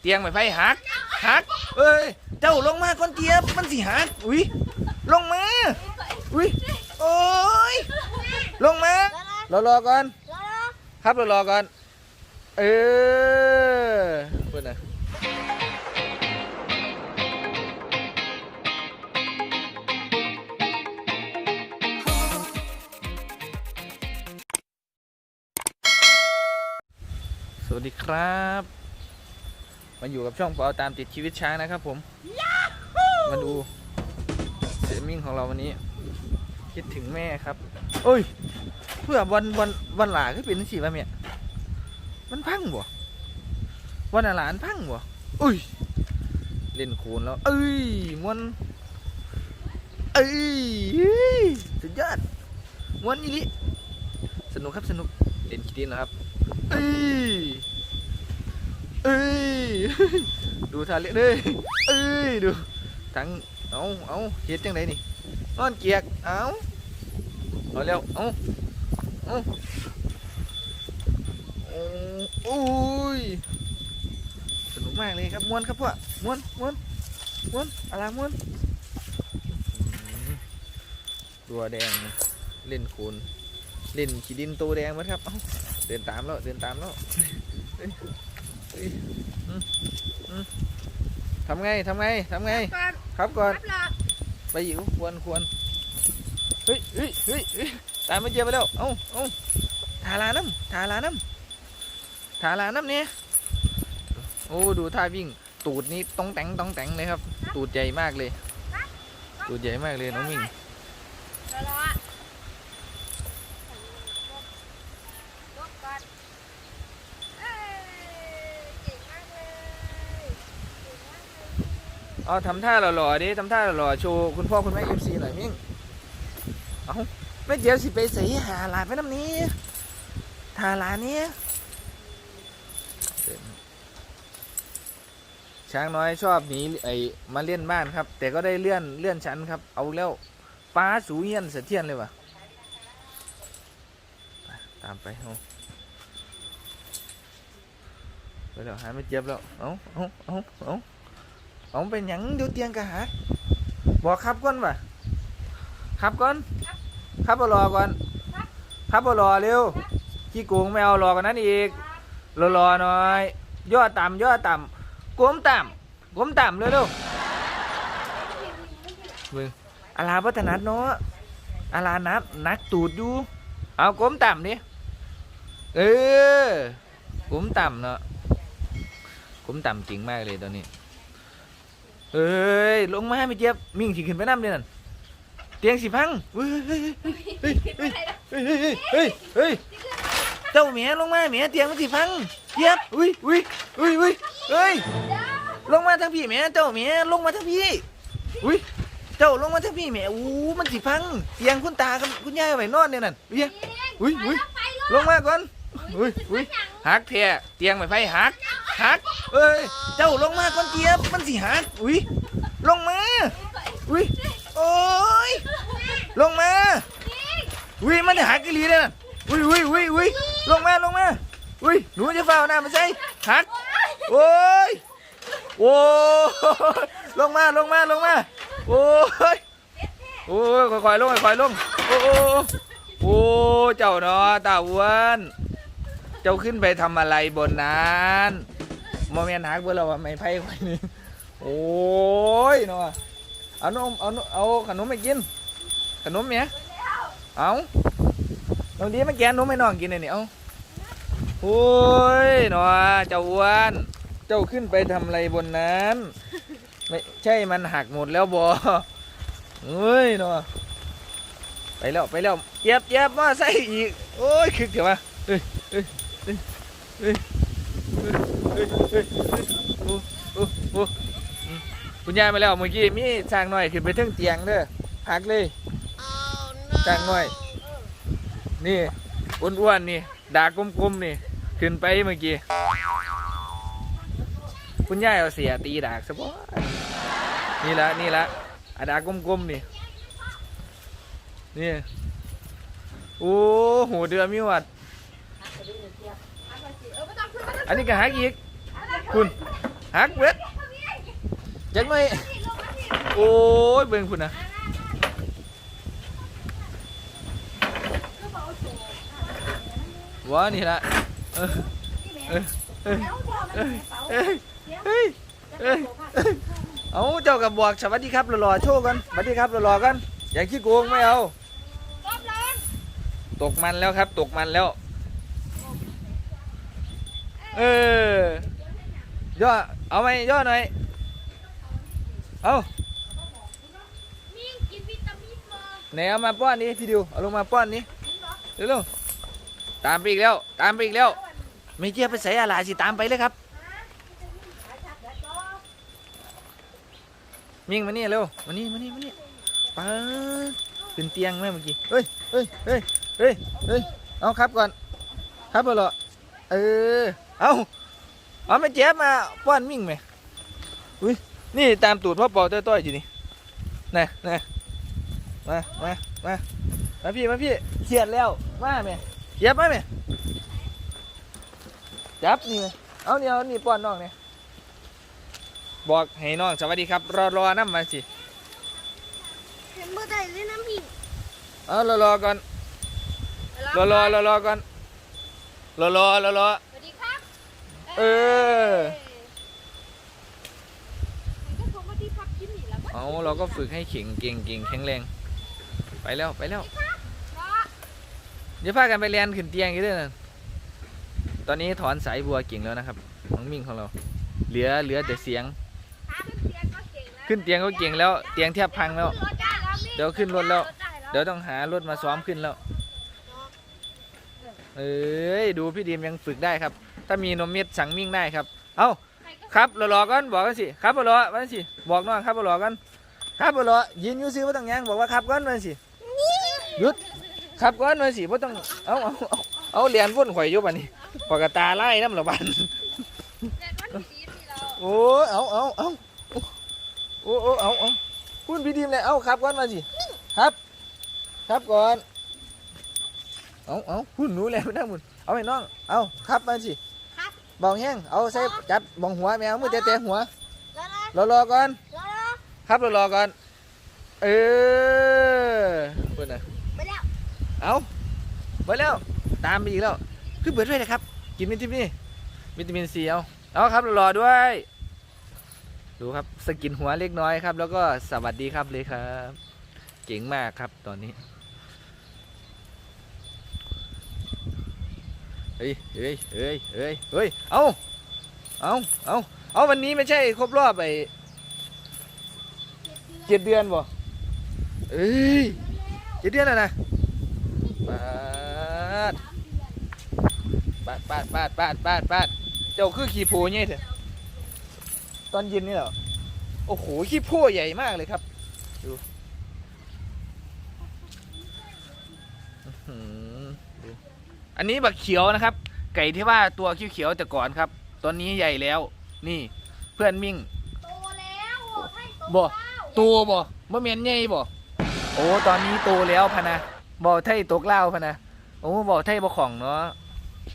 เตียงไม้ไผ่หักหักเอ้ยเจ้าลงมาก่อนเจี๊ยบมันสิหักอุ้ยลงมาอุ้ยโอ้ยลงมารอรอก่อนครับรอรอก่อน เออเพื่อนนะสวัสดีครับ มาอยู่กับช่องเปาตามติดชีวิตช้างนะครับผมมาดูเซมิงของเราวันนี้ คิดถึงแม่ครับโอ้ย เพื่อวันวันวันหลาก็เป็นสิวะเมียมันพังบ่วันหลานพังบ่อุ้ยเล่นโคนแล้ว เอ้ยมวนเอ้ยเฮ้ยสุดยอดมวนอีหลิสนุกครับสนุกเล่นคิดดินนะครับเอ้ยเอ้ย ดูทาเล่นเลยเอ้ยดูทั้งเอาเอาเฮ็ดจังไดนี่นอนเกียกเอาเอาเร็วเอาเอาโอ้ยสนุกมากเลยครับม้วนครับพ่อม้วนม้วนม้วนอะไรม้วนตัวแดงเล่นโคนเล่นขีดินตัวแดงมั้ครับเอ้าเดินตามแล้วเดินตามแล้ว เฮ้ยเฮ้ยอืมอืมทำไงทำไงทำไงก่อนครับก่อนรับละไปอยู่ควรควรเฮ้ยเฮ้ยเฮ้ยเฮ้ยตามมาเจียไปแล้วเอ้าเอ้าทาลาน้ำทาลาน้ำทาลาน้ำเนี่ยโอ้ดูท่าวิ่ง ตูดนี้ต้องแต่งต้องแต่งเลยครับ ตูดใหญ่มากเลย ตูดใหญ่มากเลยน้องมิ่ง รอรอลบก่อนเอ้ยเก่งมากเลยเก่งมาก เอาทำท่าหล่อๆดิทำท่าหล่อๆโชว์คุณพ่อคุณแม่เอฟซีหน่อยมิ่งเอาไม่เดี๋ยวสิไปใส่หาหลานไปน้ำนี้ทาหลานนี้ช้างน้อยชอบหนีไอมาเล่นบ้านครับ แต่ก็ได้เลื่อนเลื่อนชั้นครับ เอาแล้วป้าสูเฮียนเสถียรเลยวะตามไปเอาไปแล้วหาไม่เจ็บแล้ว เอาเอาเอาเอา เอาเป็นหยังเดี๋ยวเตียงกะหาบอกครับก่อนวะครับก่อนครับบรอก่อนครับบรอเร็วขี้โกงไม่เอารอกันนั้นอีกรอรอหน่อยย่อต่ำย่อต่ำก้มต่ำก้มต่ำเร็วเร็วมึงอาลาพัฒนัดเนาะอาลานับนักตูดอยู่เอาก้มต่ำดิเออก้มต่ำเนาะก้มต่ำจริงมากเลยตอนนี้ เอ้ยลงมาให้ไม่เจ็บมิ่งสิขึ้นไปน้ำเดือนเตียงสิพังเฮ้ยเฮ้ยเฮ้ยเฮ้ยเฮ้ยเฮ้ยเจ้าเมียลงมาเมียเตียงมันสิพังเจ็บอุ้ยอุ้ยอุ้ยอุ้ยเฮ้ยลงมาทั้งพี่เมียเจ้าเมียลงมาทั้งพี่อุ้ยเจ้าลงมาทั้งพี่เมียอู้มันสิพังเตียงคุณตาคุณยายไว้นอนเนี่ยนั่นเฮ้ยอุ้ยอุ้ยลงมาก่อน อุ้ยอุ้ยหักแท้เตียงไม่ไฟหักหักเอ้ยเจ้าลงมาก่อนเจี๊ยบมันสิหักอุ้ยลงมาอุ้ยโอ้ยลงมาอุ้ยมันจะหักกี่ลีเลยนะอุ้ยอุ้ยอุ้ยอุ้ยลงมาลงมาอุ้ยหนูจะเฝ้าหน้ามาใส่หักโอ้ยโอ้ยลงมาลงมาลงมาโอ้ยโอ้ยค่อยๆลงค่อยๆลงโอ้โอ้โอ้เจ้าเนาะตาอ้วน เจ้าขึ้นไปทำอะไรบนนั้นโมเมนหักเบอร์เราไม่ไพ่ค่อยนี่โอ้ยเนาะเอานมเอานมเอาขนมไปกิน ขนมเนี่ยเอาตรงนี้มาแกนนมให้น้องกินเลยนี่เอาโอ้ยเนาะเจ้าอ้วนเจ้าขึ้นไปทำอะไรบนนั้น ไม่ใช่มันหักหมดแล้วบอเฮ้ยเนาะไปแล้วไปแล้วเจ็บเจ็บมาใส่อีกโอ้ยคึกเดี๋ยวมาเฮ้ยเฮ้ย เฮ้ยโอ้โอ้โอ้คุณยายมาแล้วเมื่อกี้มีช้างหน่อยขึ้นไปทึงเตียงเด้อหักเลยช้างหน่อย นี่อ้วนๆนี่ดากกลมๆนี่ขึ้นไปเมื่อกี้คุณยายเอาเสียตีดากซะบ่นี่ละนี่ละอะดากกลมๆนี่นี่โอ้โหเดือมีวัด เออไม่ต้องขึ้ นไม่ต้องอันนี้ก็หักอีก คุณหักเบิดจังหน่อยโอ้ยเบิ่งพุ่นนะว้านี่ละเออเออเออเออเออเฮ้ยเอ้ยเอ้ยเอาเจ้ากับบอกสวัสดีครับรอๆโชว์กันสวัสดีครับรอๆกัน อย่าขี้โกงไม่เอารอบเลยตกมันแล้วครับ ตกมันแล้ว เออย่อเอาไหมย่อหน่อยเอามิ่งกินวิตามินไหนเอามาป้อนนี้พี่ดิวเอาลงมาป้อนนี้เร็วๆตามไปอีกแล้วตามไปอีกแล้วไม่เจียบไปใส่อะไรสิตามไปเลยครับมิ่งมานี่เร็วมานี่มานี่มานี่ไปขึ้นเตียงไหมเมื่อกี้เฮ้ยเฮ้ยเฮ้ยเฮ้ยเฮ้ยเอาครับก่อนครับเปล่าเออ เอาเอาไม่เจ็บมาป้อนมิ่งไหมอุ้ยนี่ตามตูดพ่อปอต้อยๆอยู่นี่นะนะมามามามาพี่มาพี่เขียดแล้วมาไหมเจ็บไหมไหมจับนี่ไหมเอานี่เอานี่ป้อนน้องเนี่ยบอกให้น้องสวัสดีครับ รอรอน้ำมาสิเห็นเมื่อใดเลยนะมิ่งเอารอรอก่อนรอรอรอรอก่อนรอรอรอรอสวัสดีครับ เออ มันก็คงมาที่พักกินนี่แหละมั้งเอาเราก็ฝึกให้เข่งเก่งเก่งแข็งแรง ไปแล้วไปแล้ว เนาะเดี๋ยวพากันไปเรียนขึ้นเตียงอีกเด้วยนะตอนนี้ถอนสายบัวเก่งแล้วนะครับน้องมิ่งของเรา เหลือเหลือแต่เสียงหาขึ้นเตียงก็เก่งแล้วขึ้นเตียงก็เก่งแล้ว เตียงแทบพังแล้วขึ้นรถได้แล้วมิ่งเดี๋ยวขึ้นรถแล้วขึ้นได้แล้วเดี๋ยวต้องหารถมาซ้อมขึ้นแล้ว เอ้ย ดูพี่ดีมยังฝึกได้ครับ ถ้ามีนมเม็ดสั่งมิ่งได้ครับ เอ้าใครก็ครับรอรอกันบอกกันสิครับรอรอวันสิบอกน้องครับรอรอกันครับรอรอยืนอยู่ซื้อว่าต้องยังบอกว่าครับก่อนวันสิหยุดครับก่อนวันสิว่าต้องเอาเอาเอาเอาเหรียญวนข่อยอยู่บัดนี้ปากกาตาไล่น้ำละบันเด็ดวันที่ดีนี่เราโอ้เอาเอาเอาโอ้โอ้เอาเอาพูดพี่ดีมเลยเอาครับก่อนวันสิครับ ครับก่อนเอาเอาพูดหนูแล้วไม่ได้หมุนเอาให้น้อง เอาครับวันสิครั บบองแห้งเอาใส่จับบองหัวแมวมือเตะๆหัวแล้วนะรอรอก่อนแล้วนะครับรอรอก่อนเออเปิดนะไปแล้วเอาไปแล้ว ตามไปอีกแล้วคือเบิดด้วยนะครับ กินวิตามินวิตามินซีเอาเอาครับรอรอด้วย ดูครับสกินหัวเล็กน้อยครับ แล้วก็สวัสดีครับเลยครับ เก่งมากครับตอนนี้ เฮ้ยเฮ้ยเฮ้ยเฮ้ยเฮ้ยเอาเอาเอาเอาวันนี้ไม่ใช่ครบรอบไอเจ็ดเดือนบ่เอ้ยเจ็ดเดือนแล้วนะปาดปาดปาดปาดปาดปาดปาดเจ้าคือขี้โพเนี่ยเถอะตอนเย็นนี่เหรอโอ้โหขี้โพใหญ่มากเลยครับดูอื้อหือดู อั นนี้บักเขียวนะครับ ไก่ที่ว่าตัวเขียวๆแต่ก่อนครับ ตอนนี้ใหญ่แล้วนี่เพื่อนมิ่งโตแล้วโอ้ให้โตบ่แล้วตัวบ่บ่เมียนใหญ่บ่โอ้ตอนนี้โตแล้วพะนะบ่ไทยตกเล่าวพะนะโอ้บ่ไทยบ่ของเนาะ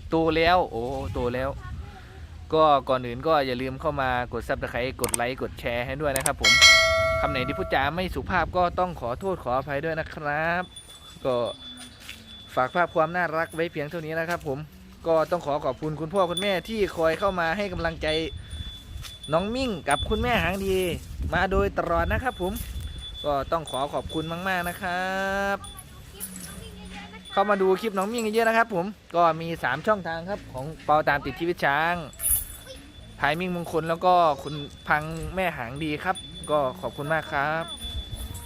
โตแล้ว โอ้โตแล้ว ก็ก่อนอื่นก็อย่าลืมเข้ามากดซับสไครต์กดไลค์กดแชร์ให้ด้วยนะครับ ผมคำไหนที่พูดจาไม่สุภาพก็ต้องขอโทษขออภัยด้วยนะครับ ก็ ฝากภาพความน่ารักไว้เพียงเท่านี้นะครับผมก็ต้องขอขอบคุณคุณพ่อคุณแม่ที่คอยเข้ามาให้กำลังใจน้องมิ่งกับคุณแม่หางดี มาโดยตลอดนะครับผมก็ต้องขอขอบคุณมากๆนะครับ เข้ามาดูคลิปน้องมิ่งเยอะๆนะครับ ผมก็มี 3 ช่องทางครับของเปาตามติดชีวิตช้างพายมิ่งมงคลแล้วก็คุณพังแม่หางดีครับ ก็ขอบคุณมากครับ